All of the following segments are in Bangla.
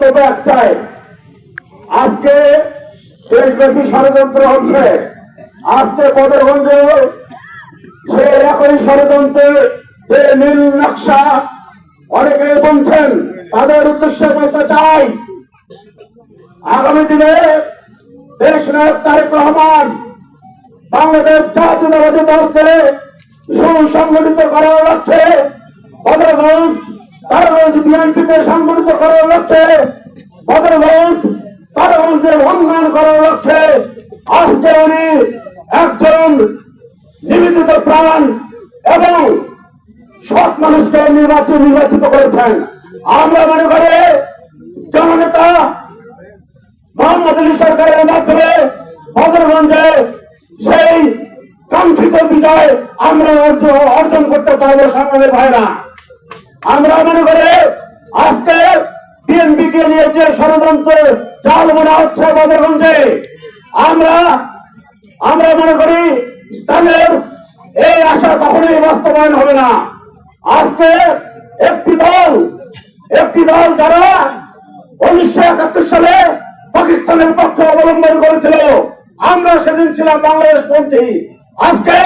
বক্তব্য একটাই আজকে দেশব্যাপী ষড়যন্ত্র হচ্ছে। আজকে বদরগঞ্জে সে একই ষড়যন্ত্রে যে নীল নকশা অনেকে বলছেন, তাদের উদ্দেশ্যে বলতে চাই, আগামী দিনে দেশ নায়ক তারেক রহমান বাংলাদেশ জাতীয়তাবাদী দলকে সুসংগঠিত করার লক্ষ্যে বদরগঞ্জ, তারগঞ্জ বিএনপিকে সংগঠিত করার লক্ষ্যে বদরগঞ্জ তারগঞ্জের উন্নয়ন করার লক্ষ্যে আজকে উনি একজন নিবেদিত প্রাণ এবং সৎ মানুষকে নির্বাচিত করেছেন। আমরা মনে করি জননেতা মোহাম্মদ আলী সরকারের মাধ্যমে বদরগঞ্জে সেই কাঙ্ক্ষিত বিজয় আমরা অর্জন করতে পারব সাংবাদিক ভাইরা। আমরা মনে করি আজকে নিয়ে ষড়যন্ত্র চাল মনে হচ্ছে বদরগঞ্জে আমরা আমরা মনে করি তাদের এই আশা কখনোই বাস্তবায়ন হবে না। আজকে একটি দল একটি দল যারা উনিশশো একাত্তর সালে পাকিস্তানের পক্ষে অবলম্বন করেছিল, আমরা সেদিন ছিলাম বাংলাদেশ পন্থী। আজকে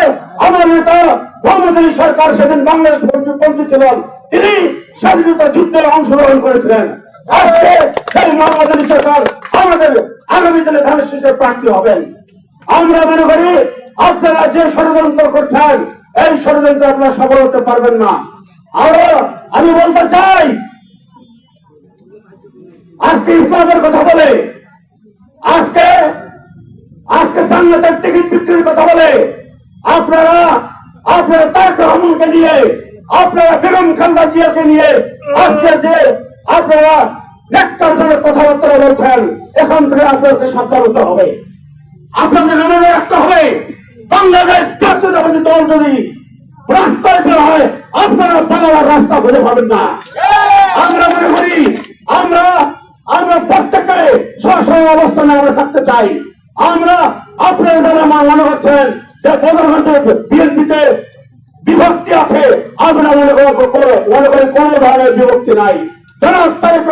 আমার নেতা মোহাম্মদ সরকার সেদিন বাংলাদেশ পন্থী ছিলেন। তিনি স্বাধীনতা যুদ্ধে অংশগ্রহণ করেছিলেন। আজকে সেই সরকার আমাদের আগামী দিনে ধানের শীষের প্রার্থী হবেন। আমরা মনে করি আপনারা যে ষড়যন্ত্র করছেন, এই ষড়যন্ত্র আপনারা সফল হতে পারবেন না। আরও আমি বলতে চাই, আজকে ইসলামের কথা বলে, আজকে আজকে জান্নাতের টিকিট বিক্রির কথা বলে, আপনারা আপনারা তারেক রহমানকে নিয়ে, আপনারা বেগম খান্দা জিয়াকে নিয়ে আজকে যে আপনারা নেককারজনক কথাবার্তা বলছেন, এখান থেকে আপনাদেরকে সাবধান হবে। আপনাদের মনে রাখতে হবে, বাংলাদেশ দল যদি রাস্তায় বের হয়, আপনারা বাংলার রাস্তা খুঁজে পাবেন না। আমরা মনে করি, আমরা আমরা প্রত্যেকে স্ব অবস্থানে আমরা থাকতে চাই। আমরা আপনারা যারা আমার মনে হচ্ছেন যে বদরগঞ্জের বিএনপিতে বিভক্তি আছে, আমরা মনে করি মনে করি কোন ধরনের বিভক্তি নাই। জনাব তারেক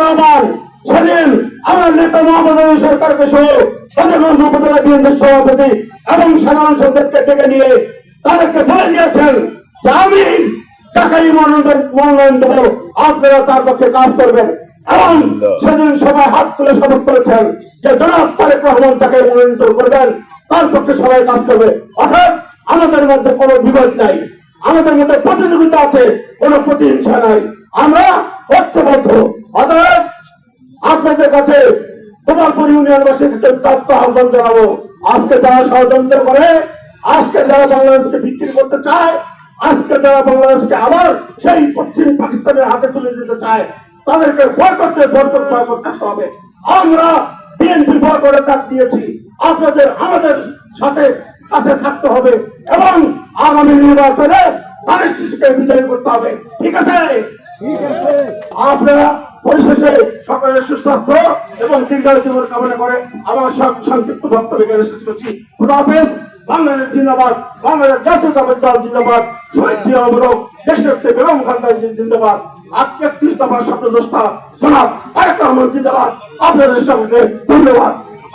সভাপতি এবং সাধারণ সম্পাদককে ডেকে নিয়ে তাদেরকে বলে দিয়েছেন আমি টাকাই মনোনয়ন মনোনয়ন দেবো, আপনারা তার পক্ষে কাজ করবেন। এবং সেদিন সবাই হাত তুলে শপথ করেছেন যে জনাব তারেক রহমান তাকে মনোনীত করবেন, তার পক্ষে সবাই কাজ করবে। অর্থাৎ আমাদের মধ্যে কোনো বিভেদ নাই। আমাদের মধ্যে প্রতিযোগিতা আছে, কোনো প্রতিহিংসা নাই। আমরা ঐক্যবদ্ধ। অতএব আপনাদের কাছে গোপালপুর ইউনিয়নবাসীর তত্ত্ব আহ্বান জানাব, আজকে যারা ষড়যন্ত্র করে, আজকে যারা বাংলাদেশকে বিক্রি করতে চায়, আজকে যারা বাংলাদেশকে আবার সেই পশ্চিম পাকিস্তানের হাতে তুলে দিতে চায়, তাদেরকে করতে বরকত ভয় করতে হবে। আমরা বিএনপি ভয় করে ডাক দিয়েছি। আপনাদের, আমাদের সাথে কাছে থাকতে হবে এবং আগামী নির্বাচনে তাদের শিশুকে বিজয় করতে হবে। ঠিক আছে? আপনারা পরিশেষে সকলের সুস্বাস্থ্য এবং দীর্ঘায়ু জীবন কামনা করে আমার সব সংক্ষিপ্ত বক্তব্য শেষ করছি। খুদা হাফেজ। বাংলাদেশ জিন্দাবাদ। বাংলাদেশ জাতীয়তাবাদ দল জিন্দাবাদ। শহীদ জিয়া অমরক দেশের বেগম খালদা জিন্দাবাদ। আজকে একত্রিশ দফার শব্দ দোষটা জনাব তারেক রহমান জিন্দাবাদ। আপনাদের সঙ্গে ধন্যবাদ।